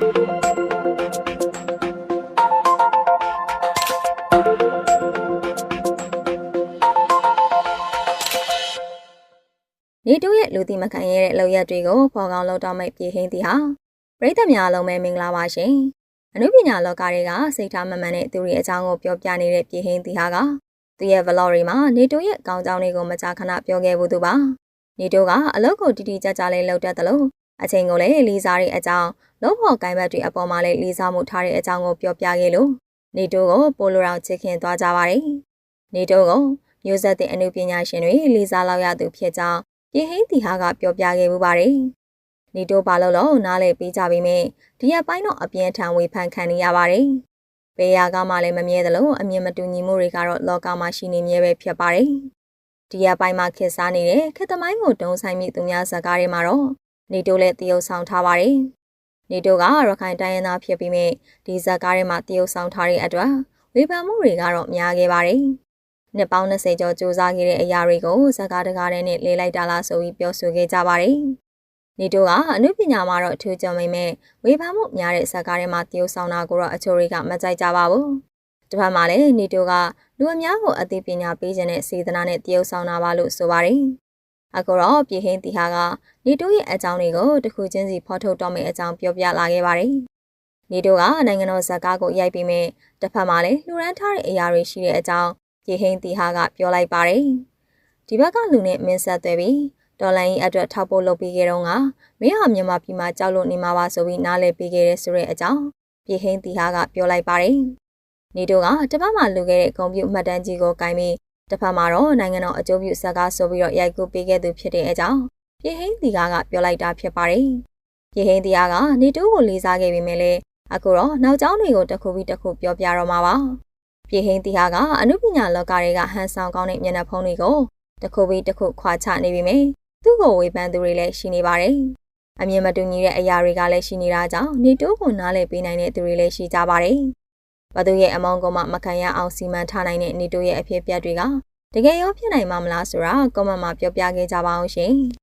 နေတိုးရဲ့လူသိမခံရတဲ့လောက်ရက်တွေကိုဖော်ကောင်းလောက်တော့မဲ့ပြည်ဟင်းတီဟာပရိသတ်များအလုံးပဲမင်္ဂလာပါရှင်အနုပညာလောကတွေကစိတ်ထားမမှန်တဲ့သူတွေအကြောင်းကိုပြောပြနေတဲ့ပြည်ဟင်းတီဟာကသူရဲ့ vlog တွေမှာနေတိုးရဲ့အကောင်းကြောင်းတွေကိုမကြာခဏပြောခဲ့ဘူးသူပါနေတိုးကအလုပ်ကိုတီတီကြကြလေးလုပ်တတ်တယ်လို့ အချိန်ကိုလည်းလီစားတဲ့အကြောင်းလုံးဖော်ကိုင်းဘက်တွေအပေါ်မှာလည်းလီစားမှုထားတဲ့အကြောင်းကိုပြောပြခဲ့လို့နေတိုးကိုပိုလိုတော်ချစ်ခင်သွားကြပါတယ်နေတိုးကိုမျိုးဆက်တဲ့အနုပညာရှင်တွေလီစားလောက်ရသူဖြစ်ကြောင်းပြည်ဟိန်းတီဟာကပြောပြခဲ့မှုပါတယ်။နေတိုးပါလို့လို့နားလေပေးကြပြီးမြင်ဒီရက်ပိုင်းတော့အပြင်းထန်ဝေဖန်ခံနေရပါတယ်။ဘေးရာကမှလည်းမမြဲသလိုအမြင်မတူညီမှုတွေကတော့လောကမှာရှိနေမြဲပဲဖြစ်ပါတယ်။ဒီရက်ပိုင်းမှာခေတ်စားနေတဲ့ခေတ်သမိုင်းကိုတုံးဆိုင်မိသူများဇာကားတွေမှာတော့ နေတိုးလည်းတရုပ်ဆောင်ထားပါတယ်။နေတိုးကရခိုင်တိုင်းရင်းသားဖြစ်ပြီးမြင်ဒီဇာကားတွေမှာတရုပ်ဆောင်ထားတဲ့အတွက်ဝေဖန်မှုတွေကတော့များခဲ့ပါတယ်။နှစ်ပေါင်း20ကျော်စူးစမ်းခဲ့တဲ့အရာတွေကိုဇကားတကားနဲ့လေးလိုက်တာလားဆိုပြီးပြောဆိုခဲ့ကြပါတယ်။နေတိုကအမှုပညာမှာတော့အထူးကြုံမိမဲ့ဝေဖန်မှုများတဲ့ဇကားတွေမှာတရုပ်ဆောင်တာကိုတော့အချို့တွေကမကြိုက်ကြပါဘူး။တစ်ဖက်မှာလည်းနေတိုကလူအများကိုအသိပညာပေးခြင်းနဲ့စေတနာနဲ့တရုပ်ဆောင်တာပါလို့ဆိုပါတယ်။ အခုတော့ပြည်ဟင်းတီဟာကနေတိုရဲ့အကြောင်းတွေကိုတစ်ခုချင်းစီဖော်ထုတ်တော့မယ့်အကြောင်းပြောပြလာခဲ့ပါတယ်။နေတိုကနိုင်ငံတော်ဇာကားကိုရိုက်ပြီးမြဲတစ်ဖက်မှာလည်းလှူဒန်းထားတဲ့အရာတွေရှိတဲ့အကြောင်းရေဟင်းတီဟာကပြောလိုက်ပါတယ်။ဒီဘက်ကလူနဲ့မင်းဆက်သွဲပြီးဒေါ်လာရင်းအတွက်ထောက်ဖို့လုပ်ပြီးခဲ့တော့ကမင်းဟာမြန်မာပြည်မှာကြောက်လို့နေမှာပါဆိုပြီးနားလည်ပေးခဲ့တဲ့ဆိုတဲ့အကြောင်းပြေဟင်းတီဟာကပြောလိုက်ပါတယ်။နေတို့ကတစ်ပတ်မှလူခဲ့တဲ့ဂုံပြူမှတ်တမ်းကြီးကိုကင်ပြီး တစ်ဖက်မှာတော့နိုင်ငံတော်အကျိုးပြုဇက်ကားဆိုပြီးတော့ရိုက်ကူးပေးခဲ့သူဖြစ်တဲ့အကြောင်းပြေဟင်းတီဟာကပြောလိုက်တာဖြစ်ပါတယ်။ပြေဟင်းတီဟာကနေတိုးကိုလေးစားခဲ့ပေမဲ့လည်းအခုတော့နောက်ကျောင်းတွေကိုတစ်ခုပြီးတစ်ခုပြောပြတော့မှာပါ။ပြည်ဟင်းတီဟာကအမှုပညာလောကတွေကဟန်ဆောင်ကောင်းတဲ့မျက်နှာဖုံးတွေကိုတစ်ခုပြီးတစ်ခုခွာချနေပြီမယ်သူ့ကိုဝေဖန်သူတွေလည်းရှိနေပါတယ်အမြင်မတူညီတဲ့အရာတွေကလည်းရှိနေတာကြောင့်နေတိုးကိုနားလည်ပေးနိုင်တဲ့သူတွေလည်းရှိကြပါတယ် ဘသူရဲ့အမောင်းကမှမခံရအောင်စီမံထားနိုင်တဲ့နေတိုးရဲ့အဖြစ်အပျက်တွေကတကယ်ရောဖြစ်နိုင်မှာမလားဆိုတာကွန်မန့်မှာပြောပြခဲ့ကြပါအောင်ရှင်